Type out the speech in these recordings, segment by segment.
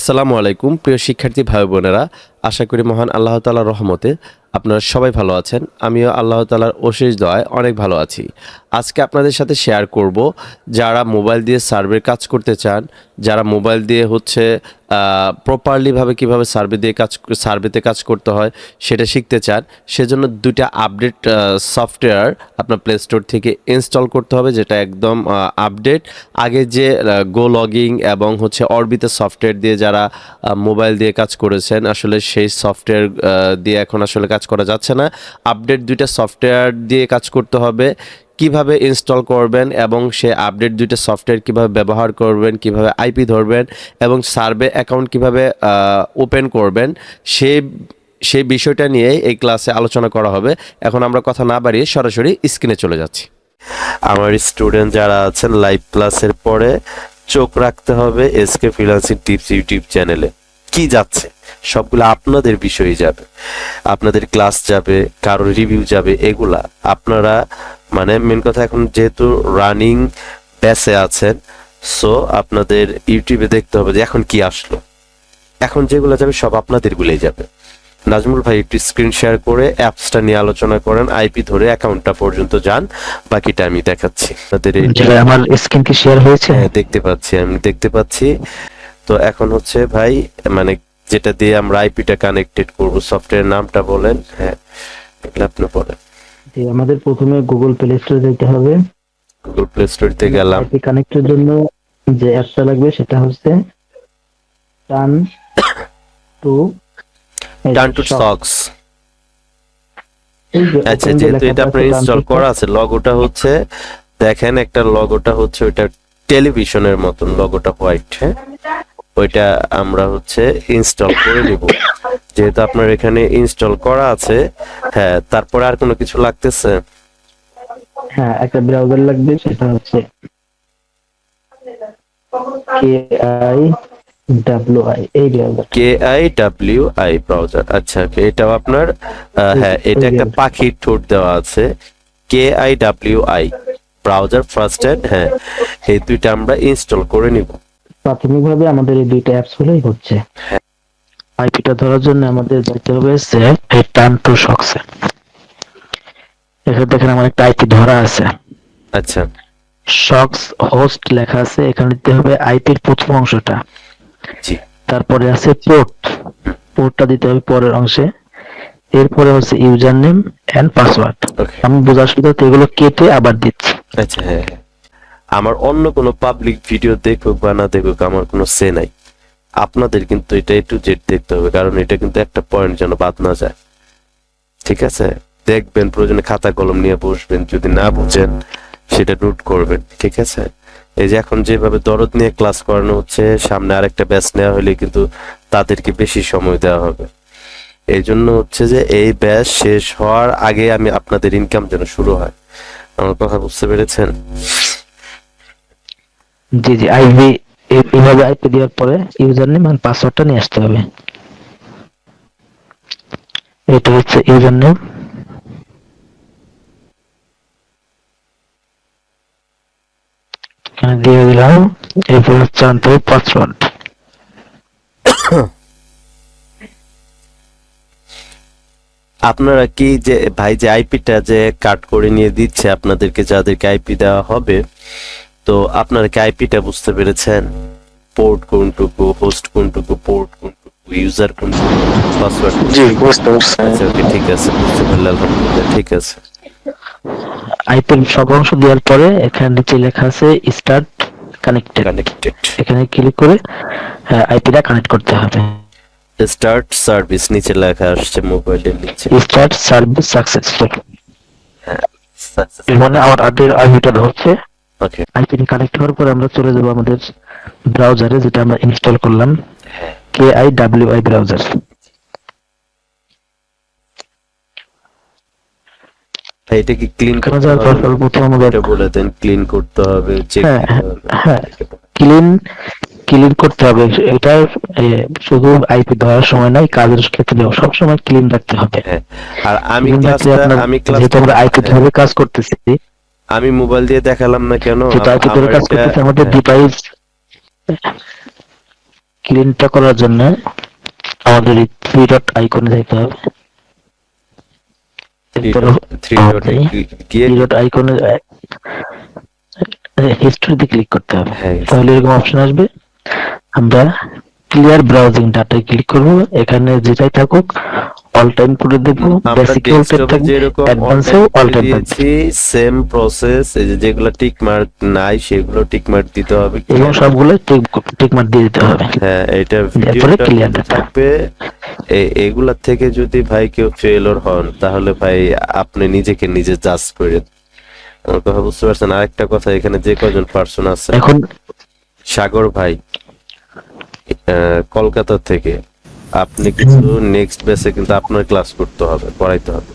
আসসালামু আলাইকুম প্রিয় শিক্ষার্থী ভাই বোনেরা। আশা করি মহান আল্লাহ তালার রহমতে আপনারা সবাই ভালো আছেন। আমিও আল্লাহ তালার অশেষ দয়ায় অনেক ভালো আছি। আজকে আপনাদের সাথে শেয়ার করব যারা মোবাইল দিয়ে সার্ভের কাজ করতে চান, যারা মোবাইল দিয়ে হচ্ছে প্রপারলিভাবে কীভাবে সার্ভে দিয়ে কাজ সার্ভেতে কাজ করতে হয়, সেটা শিখতে চান, সেজন্য দুইটা আপডেট সফটওয়্যার আপনার প্লে স্টোর থেকে ইনস্টল করতে হবে, যেটা একদম আপডেট আগে যে গো লগিং এবং হচ্ছে অরবিতে সফটওয়্যার দিয়ে যারা মোবাইল দিয়ে কাজ করেছেন, আসলে সেই সফটওয়্যার দিয়ে এখন আসলে কাজ করা যাচ্ছে না। আপডেট দুইটা সফটওয়্যার দিয়ে কাজ করতে হবে। কীভাবে ইনস্টল করবেন এবং সে আপডেট দুইটা সফটওয়্যার কীভাবে ব্যবহার করবেন, কীভাবে আইপি ধরবেন এবং সার্ভে অ্যাকাউন্ট কীভাবে ওপেন করবেন, সেই সেই বিষয়টা নিয়ে এই ক্লাসে আলোচনা করা হবে। এখন আমরা কথা না বাড়িয়ে সরাসরি স্ক্রিনে চলে যাচ্ছি। আমার স্টুডেন্ট যারা আছেন লাইভ ক্লাসের পরে চোখ রাখতে হবে এসকে ফ্রিলান্সিং টিপস ইউটিউব চ্যানেলে কি যাচ্ছে? সবগুলো আপনাদের বিষয়ে যাবে। আপনাদের ক্লাস যাবে কারোর রিভিউ যাবে এগুলা আপনারা মানে মেন কথা এখন যেহেতু রানিং ব্যাসে আছেন সো আপনাদের ইউটিউবে দেখতে হবে যে এখন কি আসলো। এখন যেগুলো যাবে সব আপনাদের গুলোই যাবে। নাজমুল ভাই একটু স্ক্রিন শেয়ার করে অ্যাপসটা নিয়ে আলোচনা করেন আইপি ধরে অ্যাকাউন্টটা পর্যন্ত যান বাকিটা আমি দেখাচ্ছি। আপনাদের এই- আমার স্ক্রিন কি শেয়ার হয়েছে? হ্যাঁ দেখতে পাচ্ছি আমি দেখতে পাচ্ছি। তো এখন হচ্ছে ভাই মানে যেটা দিয়ে আমরা আইপিটা কানেক্টেড করব সফটওয়্যার নামটা বলেন হ্যাঁ এগুলো আপনি বলেন যে আমাদের প্রথমে গুগল প্লে স্টোরে যেতে হবে। গুগল প্লে স্টোরতে গেলাম। আইপি কানেক্টের জন্য যে অ্যাপটা লাগবে সেটা হচ্ছে টান টু টার্ন টু সক্স আচ্ছা যেহেতু এটা আপনার ইনস্টল করা আছে লগোটা হচ্ছে দেখেন একটা লগোটা হচ্ছে ওইটা টেলিভিশনের মতন লগোটা হোয়াইট হ্যাঁ? ওইটা আমরা হচ্ছে ইনস্টল করে নিব। যেহেতু আপনার এখানে ইনস্টল করা আছে হ্যাঁ তারপরে আর কোনো কিছু লাগতেছে? হ্যাঁ একটা ব্রাউজার লাগবে সেটা হচ্ছে কে আই ডাব্লিউ আই এই browser K I W I browser আচ্ছা এটাও আপনার হ্যাঁ এটা একটা পাখির ঠোঁট দেওয়া আছে K I W I browser first হ্যাঁ এই দুইটা আমরা ইনস্টল করে নিব। প্রাথমিকভাবে আমাদের এই দুইটা অ্যাপস হলেই হচ্ছে। আইপিটা ধরার জন্য আমাদের যেতে হবে এই টান টু শক্সে এখানে দেখেন আমার একটা আইপি ধরা আছে। আচ্ছা। শক্স হোস্ট লেখা আছে এখানে দিতে হবে আইপির প্রথম অংশটা। জি। তারপরে আছে পোর্ট পোর্টটা দিতে হবে পরের অংশে। এরপরে হচ্ছে ইউজার নেম এন্ড পাসওয়ার্ড আমি বোঝার সুবিধাতে এগুলো কেটে আবার দিচ্ছি। আচ্ছা হ্যাঁ হ্যাঁ। আমার অন্য কোনো পাবলিক ভিডিও দেখুক বা না দেখুক, আমার কোনো সে নাই। আপনাদের কিন্তু এটা একটু জেড দেখতে হবে, কারণ এটা কিন্তু একটা পয়েন্ট যেন বাদ না যায়। ঠিক আছে? দেখবেন, প্রয়োজনে খাতা কলম নিয়ে বসবেন, যদি না বুঝেন, সেটা নোট করবেন, ঠিক আছে? এই যে এখন যেভাবে দরদ নিয়ে ক্লাস করানো হচ্ছে, সামনে আরেকটা ব্যাচ নেওয়া হলে কিন্তু তাদেরকে বেশি সময় দেওয়া হবে। এই জন্য হচ্ছে যে এই ব্যাচ শেষ হওয়ার আগে আমি আপনাদের ইনকাম যেন শুরু হয়। আমার কথা বুঝতে পেরেছেন? জি জি আইপি এইভাবে আইপি দেওয়ার পরে ইউজার নেম এন্ড পাসওয়ার্ডটা নিয়ে আসতে হবে। এটা হচ্ছে ইউজার নেম এখানে দিয়ে দিলাম, এরপর হচ্ছে আনতে হবে পাসওয়ার্ড আপনারা কি যে, ভাই যে আইপিটা যে কাট করে নিয়ে দিচ্ছে আপনাদেরকে, যাদেরকে আইপি দেওয়া হবে তো আপনারা কি আইপিটা বুঝতে পেরেছেন? পোর্ট কোনটুকু হোস্ট কোনটুকু পোর্ট কোনটুকু ইউজার কোনটুকু পাসওয়ার্ড জি বুঝতে পারছি। আচ্ছা ওকে ঠিক আছে বুঝতে পারলে আলহামদুলিল্লাহ ঠিক আছে। আইপির সব অংশ দেওয়ার পরে এখানে নিচে লেখা আছে স্টার্ট কানেক্টেড কানেক্টেড এখানে ক্লিক করে আইপিটা কানেক্ট করতে হবে। স্টার্ট সার্ভিস নিচে লেখা আসছে মোবাইলের নিচে। স্টার্ট সার্ভিস সাকসেসফুল মানে আমার আগের আইপিটা ধরছে। ওকে আইপি কানেক্ট হওয়ার পরে আমরা চলে যাব আমাদের ব্রাউজারে যেটা আমরা ইনস্টল করলাম। K I W I browser এটা কি ক্লিন করতে যাওয়ার পর সর্বপ্রথম আমাদের বলে দেন ক্লিন করতে হবে চেক হ্যাঁ, হ্যাঁ, ক্লিন ক্লিন করতে হবে। এটা শুধু আইপি ধরার সময় নাই কাজের ক্ষেত্রেও সব সময় ক্লিন রাখতে হবে। হ্যাঁ। আর আমি ক্লাসটা আমি ক্লাস আমরা আইপি ধরে কাজ করতেছি আমি মোবাইল দিয়ে দেখালাম না কেন? আমার কাজ করতেছি আমাদের ডিভাইস ক্লিনটা করার জন্য আমাদের এই থ্রি ডট আইকনে যেতে হবে। ডটে ডট আইকনে হিস্ট্রিতে ক্লিক করতে হবে। হ্যাঁ তাহলে এরকম অপশন আসবে। আমরা ক্লিয়ার ব্রাউজিং ডাটায় ক্লিক করব। এখানে যেটাই থাকুক অল টাইম করে দেব বেসিক অল টাইম থাকবে অ্যাডভান্সেও অল টাইম দিয়েছি সেম প্রসেস এই যে যেগুলো টিক মার্ক নাই সেগুলো টিক মার্ক দিতে হবে। এবং সবগুলো টিক টিক মার্ক দিয়ে দিতে হবে। হ্যাঁ এটা ভিডিওটা data। থাকবে। এগুলা থেকে যদি ভাই কেউ ফেলর হন তাহলে ভাই আপনি নিজেকে নিজে জাজ করে। আমার কথা বুঝতে পারছেন? আরেকটা কথা এখানে যে কজন পার্সন আছে? এখন সাগর ভাই কলকাতা থেকে। আপনি কিন্তু নেক্সট বেসে কিন্তু আপনার ক্লাস করতে হবে, পড়াইতে হবে।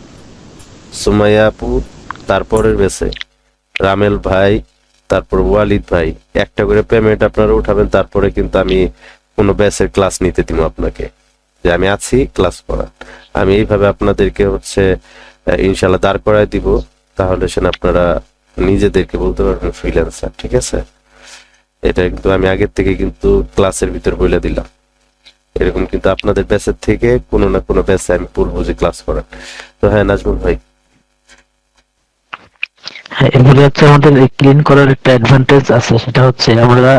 সুমাইয়া আপু, তারপরের বেসে রামেল ভাই, তারপর ওয়ালিদ ভাই। একটা করে পেমেন্ট আপনারা উঠাবেন, তারপরে কিন্তু আমি কোনো ব্যাচের ক্লাস নিতে দিব আপনাকে। যে আমি আছি ক্লাস করা আমি এইভাবে আপনাদেরকে হচ্ছে ইনশাল্লাহ দাঁড় করায় দিব। তাহলে সেন আপনারা নিজেদেরকে বলতে পারবেন ফ্রিল্যান্সার ঠিক আছে? এটা কিন্তু আমি আগের থেকে কিন্তু ক্লাসের ভিতর বলে দিলাম। এরকম কিন্তু আপনাদের ব্যাচের থেকে কোনো না কোনো ব্যাচে আমি বলব যে ক্লাস করার। তো হ্যাঁ নাজমুল ভাই। হ্যাঁ, এরপরে হচ্ছে আমাদের ক্লিন করার একটা অ্যাডভান্টেজ আছে সেটা হচ্ছে আমরা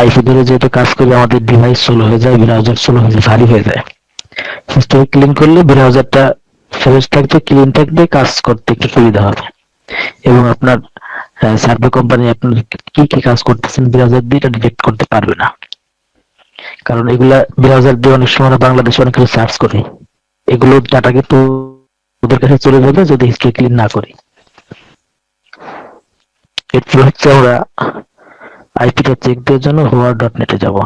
আইপি ধরে যেহেতু কাজ করি আমাদের ডিভাইস স্লো হয়ে যায় ব্রাউজার স্লো হয়ে যায় ভারী হয়ে যায়। সিস্টেম ক্লিন করলে ব্রাউজারটা থাকবে ক্লিন থাকবে কাজ করতে একটু সুবিধা হবে। এবং আপনার সার্ভে কোম্পানি আপনার কি কি কাজ করতেছেন ব্রাউজার দিয়ে এটা ডিটেক্ট করতে পারবে না। কারণ এগুলা ব্রাউজার দিয়ে অনেক সময় বাংলাদেশে অনেক কিছু সার্চ করি। এগুলোর ডাটা কিন্তু ওদের কাছে চলে যাবে যদি হিস্ট্রি ক্লিন না করি। এরপর হচ্ছে আমরা আইপিটা চেক দেওয়ার জন্য হোয়ার ডট নেটে যাব।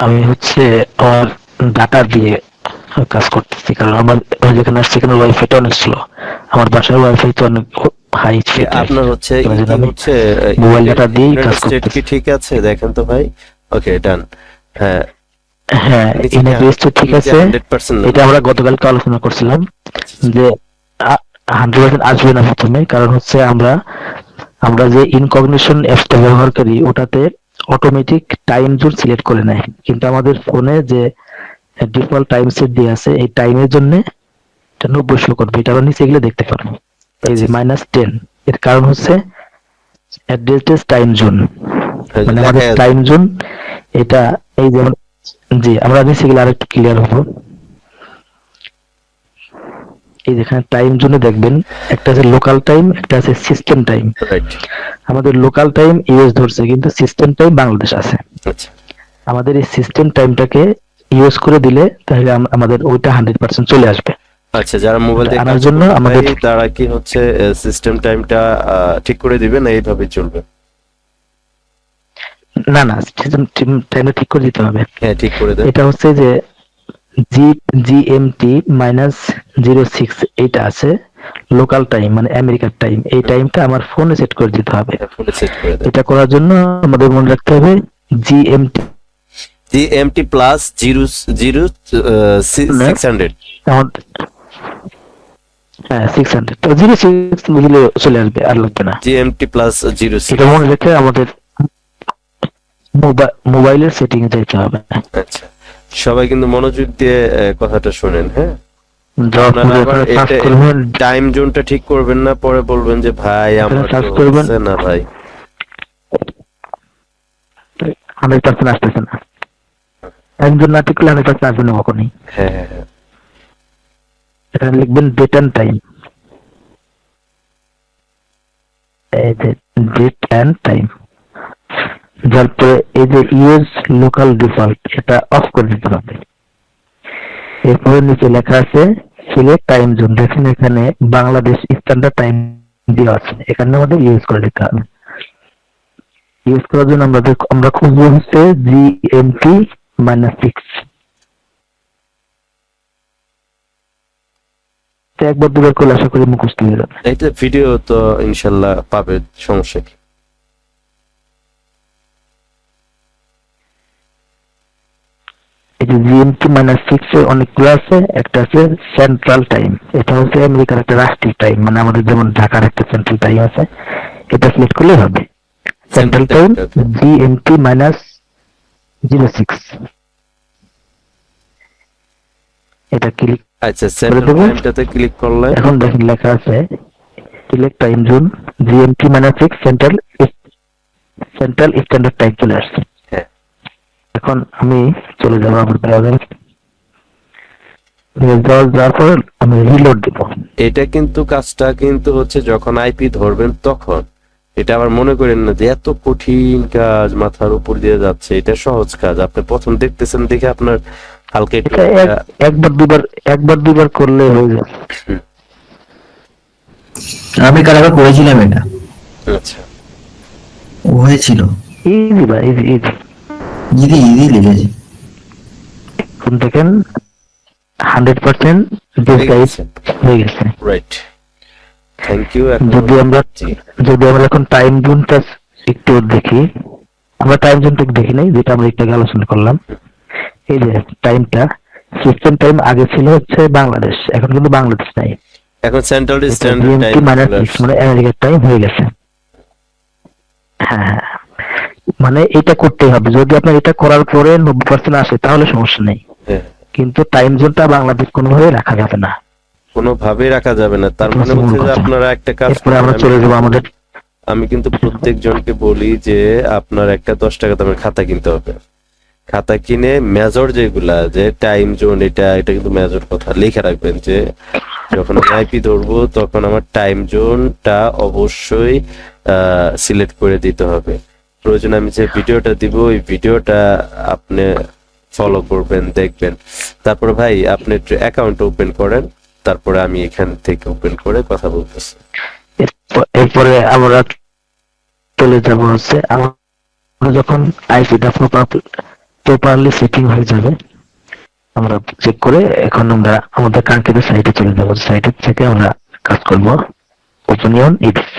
আমি হচ্ছে আমার ডাটা দিয়ে কাজ করতেছি। কারণ আমার আমি যেখানে আসছি এখানে ওয়াইফাইটা অনেক স্লো আমার বাসার ওয়াইফাই তো অনেক হাই আপনার হচ্ছে আমি হচ্ছে মোবাইল ডাটা দিয়েই কাজ করতেছি। ঠিক আছে? দেখেন তো ভাই। ওকে ডান হ্যাঁ। হ্যাঁ ইনএবিএসটা ঠিক আছে। এটা আমরা গতকালকে আলোচনা করছিলাম যে হান্ড্রেড পার্সেন্ট আসবে না প্রথমে। কারণ হচ্ছে আমরা আমরা যে ইনকগনিশন অ্যাপটা ব্যবহার করি ওটাতে অটোমেটিক টাইম জোন সিলেক্ট করে নেয়। কিন্তু আমাদের ফোনে যে ডিফল্ট টাইম সেট দিয়ে আছে এই টাইমের জন্য এটা নব্বই শো করবে এটা আমরা নিচে গেলে দেখতে পারব। এই যে মাইনাস টেন এর কারণ হচ্ছে অ্যাড্রেস টাইম জোন মানে আমাদের টাইম জোন এটা এই যেমন জি আমরা নিচে গেলে আরেকটু ক্লিয়ার হব। এই যেখানে টাইম জোনে দেখবেন একটা আছে লোকাল টাইম একটা আছে সিস্টেম টাইম রাইট আমাদের লোকাল টাইম ইউএস ধরছে কিন্তু সিস্টেম টাইম বাংলাদেশ আছে। আচ্ছা। আমাদের এই সিস্টেম টাইমটাকে ইউএস করে দিলে তাহলে আমাদের ওইটা হান্ড্রেড পার্সেন্ট চলে আসবে। আচ্ছা যারা মোবাইল দিয়ে আনার জন্য আমাদের- তারা কি হচ্ছে সিস্টেম টাইমটা ঠিক করে দিবে না এইভাবে চলবে? না না সিস্টেম টাইমটা ঠিক করে দিতে হবে। হ্যাঁ ঠিক করে দেন। এটা হচ্ছে যে G GMT minus zero six এইটা আছে লোকাল টাইম মানে আমেরিকার টাইম এই টাইমটা আমার ফোনে সেট করে দিতে হবে। ফোনে সেট করে দেন। এটা করার জন্য আমাদের মনে রাখতে হবে GMT G MT plus zero zero six hundred হ্যাঁ সিক্স হান্ড্রেড তো জিরো সিক্স বুঝলে চলে আসবে আর লাগবে না। জি এমটি প্লাস জিরো এটা মনে রেখে আমাদের মোবাইলের সেটিং এ যেতে হবে। আচ্ছা। সবাই কিন্তু মনোযোগ দিয়ে কথাটা শোনেন হ্যাঁ? টাইম জোনটা ঠিক করবেন না পরে বলবেন যে ভাই আমার না ভাই। হান্ড্রেড পার্সেন্ট আসতেছে না। একজন না ঠিক করলে হান্ড্রেড পার্সেন্ট আসবে না কখনই হ্যাঁ হ্যাঁ হ্যাঁ। এখানে লিখবেন date and time date and time তারপরে এই যে ইউএস লোকাল ডিফল্ট এটা অফ করে দিতে হবে। এরপরে নিচে লেখা আছে সিলেক্ট টাইম জোন দেখেন এখানে বাংলাদেশ স্ট্যান্ডার্ড টাইম দেওয়া আছে। এখানে আমাদের ইউজ করে দিতে হবে। ইউজ করার জন্য আমাদের আমরা খুঁজবো হচ্ছে জিএমটি মাইনাস সিক্স একবার দুবার করলে আশা করি মুখস্থ হয়ে যাবে। এইটা ভিডিও তো ইনশাল্লাহ পাবে সমস্যা কি? জিএমটি মাইনাস সিক্স অনেকগুলো আছে একটা আছে সেন্ট্রাল টাইম এটা হচ্ছে আমেরিকার একটা রাষ্ট্রীয় টাইম মানে আমাদের যেমন ঢাকার একটা সেন্ট্রাল টাইম আছে এটা সিলেক্ট করলেই হবে। Central time GMT minus zero six. এটা ক্লিক আচ্ছা ক্লিক করলে। এখন দেখেন লেখা আছে select time zone GMT six central central standard time চলে আসছে। হ্যাঁ। এখন আমি চলে যাব আমার ব্রাউজার যাওয়ার পর আমি রিলোড দিব। এটা কিন্তু কাজটা কিন্তু হচ্ছে যখন আইপি ধরবেন তখন। এটা আবার মনে করেন না যে এত কঠিন কাজ মাথার উপর দিয়ে যাচ্ছে এটা সহজ কাজ। আপনি প্রথম দেখতেছেন দেখে আপনার হালকা একটু একবার দুবার একবার দুবার করলে হয়ে যাবে আমি কাল আবার করেছিলাম এটা? আচ্ছা। হয়েছিল। ইজি ভাই ইজি ইজি লেগেছে এখন দেখেন হান্ড্রেড পার্সেন্ট। হয়ে গেছে। রাইট থ্যাংক ইউ যদি আমরা যদি আমরা এখন টাইম জোনটা একটু দেখি আমরা টাইম জোনটা দেখি নাই যেটা আমরা একটু আলোচনা করলাম। এই যে টাইমটা সিস্টেম টাইম আগে ছিল হচ্ছে বাংলাদেশ এখন কিন্তু বাংলাদেশ নাই। এখন সেন্ট্রাল স্ট্যান্ডার্ড মাইনাস মানে আমেরিকার টাইম হয়ে গেছে। হ্যাঁ হ্যাঁ মানে এটা করতেই হবে। যদি আপনার এটা করার পরে নব্বই পার্সেন্ট আসে তাহলে সমস্যা নেই। হ্যাঁ। কিন্তু টাইম জোনটা বাংলাদেশ কোনোভাবে রাখা যাবে না। কোনোভাবেই রাখা যাবে না। তার মানে হচ্ছে যে আপনারা একটা কাজ আমরা চলে আমি- যাব আমাদের আমি কিন্তু প্রত্যেক জনকে বলি যে আপনার একটা দশ টাকা দামের খাতা কিনতে হবে। খাতা কিনে মেজর যেগুলা যে টাইম জোন এটা এটা কিন্তু মেজর কথা। লিখে রাখবেন যে যখন আমি আইপি ধরবো তখন আমার টাইম জোনটা অবশ্যই সিলেক্ট করে দিতে হবে। প্রয়োজন আমি যে ভিডিওটা দিব ওই ভিডিওটা আপনি ফলো করবেন দেখবেন। তারপর ভাই আপনি অ্যাকাউন্ট ওপেন করেন। তারপরে আমি এখান থেকে ওপেন করে কথা বলতেছি। এরপরে আমরা চলে যাব হচ্ছে, আমরা যখন আইপিটা প্রপারলি সেটিং হয়ে যাবে, আমরা চেক করে এখন আমরা আমাদের কাঙ্ক্ষিত সাইটে চলে যাব। সাইটে থেকে আমরা কাজ করব ওপেনিয়ন ইটস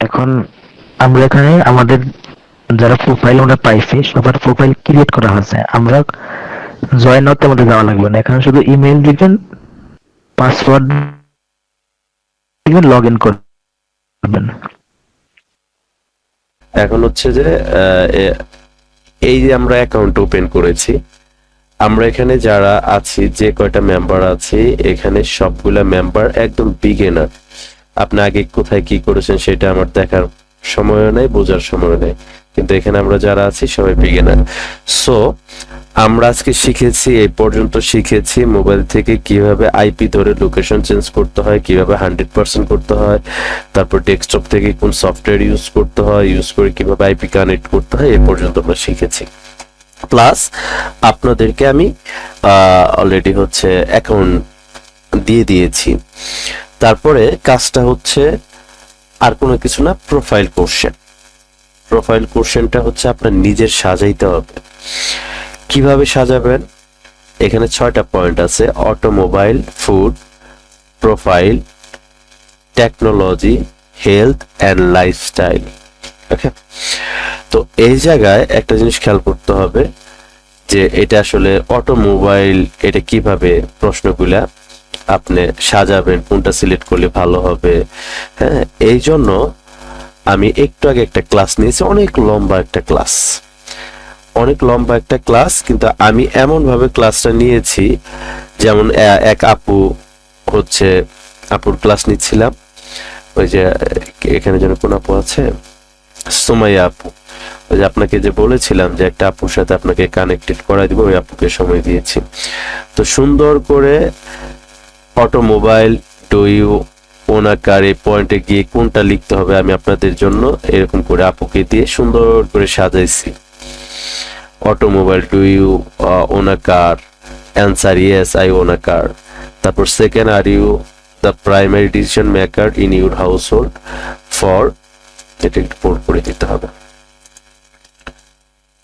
এখন আমরা এখানে আমাদের যারা প্রোফাইল আমরা পাইছি, সবার প্রোফাইল ক্রিয়েট করা হয়েছে। আমরা জয়েন হতে আমাদের যাওয়া লাগবে না। এখানে শুধু ইমেল দিবেন পাসওয়ার্ড লগ ইন করবেন। এখন হচ্ছে যে এই যে আমরা অ্যাকাউন্ট ওপেন করেছি, আমরা এখানে যারা আছি, যে কয়টা মেম্বার আছি, এখানে সবগুলা মেম্বার একদম বিগিনার আপনি আগে কোথায় কি করেছেন সেটা আমার দেখার সময় নেই, বোঝার সময় নেই। কিন্তু এখানে আমরা যারা আছি, সবাই বিগিনার সো আমরা আজকে শিখেছি, এই পর্যন্ত শিখেছি মোবাইল থেকে কীভাবে আইপি ধরে লোকেশন চেঞ্জ করতে হয়, কীভাবে হান্ড্রেড পার্সেন্ট করতে হয়, তারপর ডেস্কটপ থেকে কোন সফটওয়্যার ইউজ করতে হয় ইউজ করে কীভাবে আইপি কানেক্ট করতে হয় এই পর্যন্ত আমরা শিখেছি। প্লাস আপনাদেরকে আমি অলরেডি হচ্ছে অ্যাকাউন্ট দিয়ে দিয়েছি। তারপরে কাজটা হচ্ছে আর কোনো কিছু না প্রোফাইল কোশ্চেন প্রোফাইল কোশ্চেনটা হচ্ছে আপনার নিজের সাজাইতে হবে। কীভাবে সাজাবেন? এখানে ছয়টা পয়েন্ট আছে automobile food profile technology health and lifestyle okay তো এই জায়গায় একটা জিনিস খেয়াল করতে হবে যে এটা আসলে অটোমোবাইল এটা কীভাবে প্রশ্নগুলা আপনি সাজাবেন, কোনটা সিলেক্ট করলে ভালো হবে হ্যাঁ? এই জন্য আমি একটু আগে একটা ক্লাস নিয়েছি, অনেক লম্বা একটা ক্লাস অনেক লম্বা একটা ক্লাস, কিন্তু আমি এমন ভাবে ক্লাসটা নিয়েছি, যেমন এক আপু হচ্ছে, আপুর ক্লাস নিচ্ছিলাম। ওই যে, এখানে যেন কোন আপু আছে? সুমাইয়া আপু। ওই যে আপনাকে যে বলেছিলাম যে একটা আপুর সাথে আপনাকে কানেক্টেড করা দিব, ওই আপুকে সময় দিয়েছি। তো সুন্দর করে অটোমোবাইল ডু ইউ ওনাকার এই পয়েন্টে গিয়ে কোনটা লিখতে হবে আমি আপনাদের জন্য, এরকম করে আপুকে দিয়ে সুন্দর করে সাজাইছি। Automobile do you own a car answer yes I own a car তারপর second are you the primary decision maker in your household for এটা একটু পোর্ট করে দিতে হবে?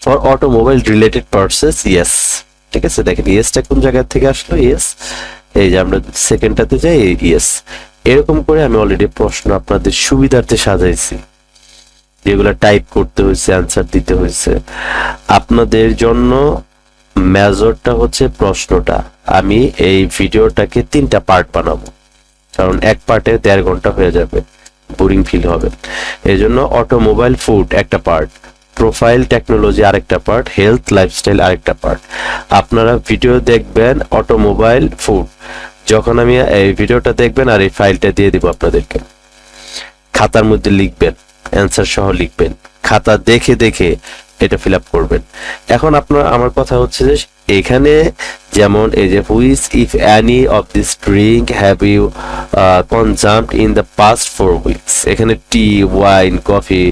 For automobile related purchases yes ঠিক আছে, দেখেন ইয়েসটা কোন জায়গা থেকে আসলো? ইয়েস এই যে আমরা সেকেন্ডটাতে যাই ইয়েস এরকম করে আমি অলরেডি প্রশ্ন আপনাদের সুবিধার্থে সাজাইছি। যেগুলো টাইপ করতে হয়েছে অ্যান্সার দিতে হয়েছে। আপনাদের জন্য মেজরটা হচ্ছে প্রশ্নটা। আমি এই ভিডিওটাকে তিনটা পার্ট বানাবো। কারণ এক পার্টে দেড় ঘণ্টা হয়ে যাবে বোরিং ফিল হবে। এই জন্য অটোমোবাইল ফুড একটা পার্ট প্রোফাইল টেকনোলজি আরেকটা পার্ট হেলথ লাইফস্টাইল আরেকটা পার্ট আপনারা ভিডিও দেখবেন অটোমোবাইল ফুড যখন আমি এই ভিডিওটা দেখবেন আর এই ফাইলটা দিয়ে দিব আপনাদেরকে। খাতার মধ্যে লিখবেন। অ্যান্সার সহ লিখবেন। খাতা দেখে দেখে এটা ফিল আপ করবেন। এখন আপনার, আমার কথা হচ্ছে যে, এখানে যেমন এই যে which if any of this drink have you consumed in the past four weeks এখানে tea wine coffee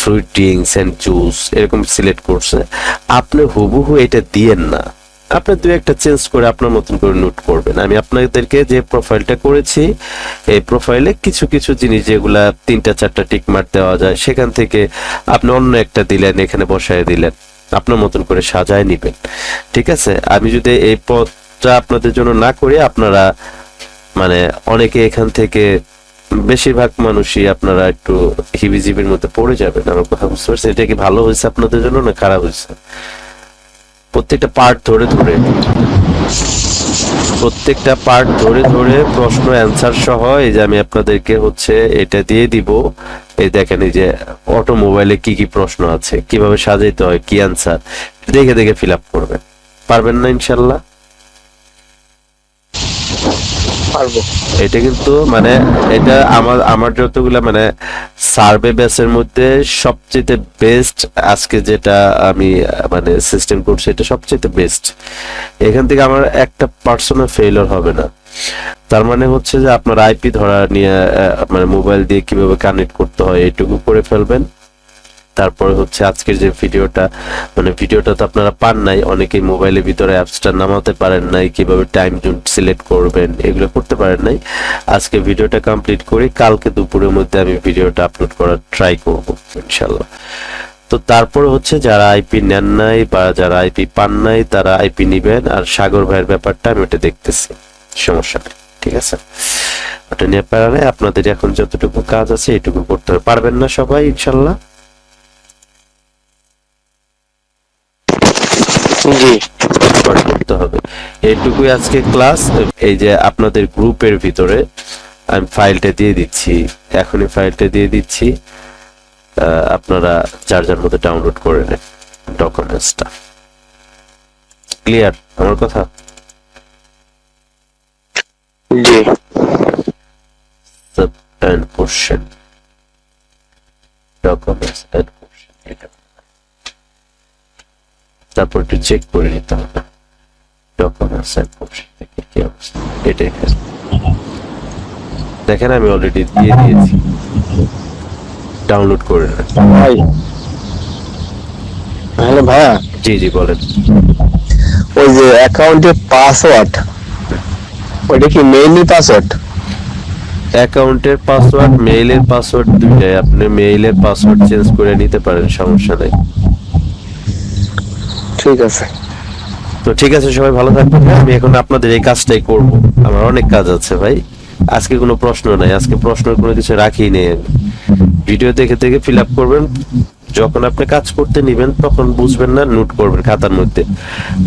fruit drinks and juice এরকম সিলেক্ট করছে। আপনি হুবহু এটা দিয়েন না। আপনি দু একটা চেঞ্জ করে আপনার মতন করে নোট করবেন। আমি আপনাদেরকে যে প্রোফাইলটা করেছি, এই প্রোফাইলে কিছু কিছু জিনিস যেগুলা তিনটা, চারটা টিক মার দেওয়া যায়, সেখান থেকে আপনি অন্য একটা দিলেন, এখানে বসায় দিলেন, আপনার মতন করে সাজায় নিবেন। ঠিক আছে? আমি যদি এই পথটা আপনাদের জন্য না করি, আপনারা মানে অনেকে এখান থেকে বেশিরভাগ মানুষই আপনারা একটু হিবিজিবির মধ্যে পড়ে যাবেন, আমার কথা বুঝতে পারছেন। এটা কি ভালো হয়েছে আপনাদের জন্য না খারাপ হয়েছে? প্রত্যেকটা পার্ট ধরে ধরে। প্রত্যেকটা পার্ট ধরে ধরে প্রশ্ন অ্যান্সার সহ এই যে আমি আপনাদেরকে হচ্ছে এটা দিয়ে দিব। এই দেখেন এই যে অটোমোবাইলে কি কি প্রশ্ন আছে, কীভাবে সাজাইতে হয়, কি অ্যান্সার দেখে দেখে ফিল আপ করবেন। পারবেন না ইনশাল্লাহ? পারব। এটা কিন্তু মানে এটা আমার আমার মানে সার্ভে মধ্যে সবচেয়ে বেস্ট আজকে যেটা আমি মানে সিস্টেম করছি এটা সবচেয়ে বেস্ট এখান থেকে আমার একটা পার্সোনাল ফেইলর হবে না। তার মানে হচ্ছে যে আপনার আইপি ধরা নিয়ে মানে মোবাইল দিয়ে কীভাবে কানেক্ট করতে হয়, এইটুকু করে ফেলবেন। তারপরে হচ্ছে আজকের যে ভিডিওটা মানে ভিডিওটা তো আপনারা পান নাই, অনেকেই মোবাইলের ভিতরে অ্যাপসটা নামাতে পারেন নাই, কীভাবে টাইম জোন সিলেক্ট করবেন, এগুলো করতে পারেন নাই। আজকে ভিডিওটা কমপ্লিট করি কালকে দুপুরের মধ্যে আমি ভিডিওটা আপলোড করার ট্রাই করব ইনশাল্লাহ তো তারপরে হচ্ছে যারা আইপি নেন নাই বা যারা আইপি পান নাই, তারা আইপি নিবেন, আর সাগর ভাইয়ের ব্যাপারটা আমি ওটা দেখতেছি, সমস্যা ঠিক আছে? ওটা নিয়ে নেই আপনাদের এখন যতটুকু কাজ আছে, এটুকু করতে পারবেন না সবাই ইনশাল্লাহ জি। পাঠ করতে হবে। এইটুকুই আজকে ক্লাস এই যে আপনাদের গ্রুপের ভিতরে আমি ফাইলটা দিয়ে দিচ্ছি। এখনই ফাইলটা দিয়ে দিচ্ছি। আপনারা যার যার মধ্যে ডাউনলোড করে নেন ডকুমেন্টসটা ক্লিয়ার আমার কথা? জি। And portion. Documents and এটা তারপর একটু চেক করে নিতে হবে। ডকুমেন্টস এন্ড পোর্শন থেকে কি অবস্থা? এটাই দেখেন আমি অলরেডি দিয়ে দিয়েছি। ডাউনলোড করে নেন ভাই। হ্যালো ভাইয়া। জি জি বলেন। ওই যে অ্যাকাউন্টের পাসওয়ার্ড ওইটা কি মেইনলি পাসওয়ার্ড অ্যাকাউন্টের পাসওয়ার্ড মেইলের পাসওয়ার্ড দুইটাই। আপনি মেইলের পাসওয়ার্ড চেঞ্জ করে নিতে পারেন সমস্যা নেই। ঠিক আছে। তো ঠিক আছে সবাই ভালো থাকবেন। হ্যাঁ? আমি এখন আপনাদের এই কাজটাই করব। আমার অনেক কাজ আছে ভাই। আজকে কোনো প্রশ্ন নাই। আজকে প্রশ্ন কোনো কিছু রাখি নেই ভিডিও দেখে দেখে ফিল আপ করবেন। যখন আপনি কাজ করতে নিবেন তখন বুঝবেন না নোট করবেন খাতার মধ্যে।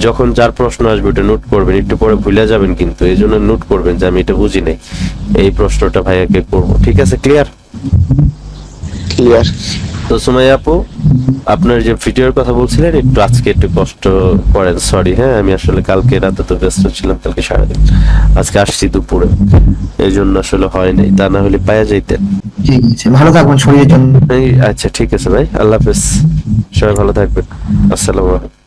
যখন যার প্রশ্ন আসবে ওটা নোট করবেন। একটু পরে ভুলে যাবেন কিন্তু। এই জন্য নোট করবেন যে আমি এটা বুঝি নাই। এই প্রশ্নটা ভাইয়াকে করব। ঠিক আছে ক্লিয়ার? ক্লিয়ার। তো সুমাইয়া আপু আপনার যে ভিডিওর কথা বলছিলেন একটু আজকে একটু কষ্ট করেন সরি হ্যাঁ আমি আসলে কালকে রাতে তো ব্যস্ত ছিলাম কালকে সারাদিন। আজকে আসছি দুপুরে এই জন্য আসলে হয় নাই তা না হলে পাওয়া যাইতেন ভালো থাকবেন শরীরের জন্য। আচ্ছা ঠিক আছে ভাই আল্লাহ হাফেজ সবাই ভালো থাকবেন আসসালামু আলাইকুম।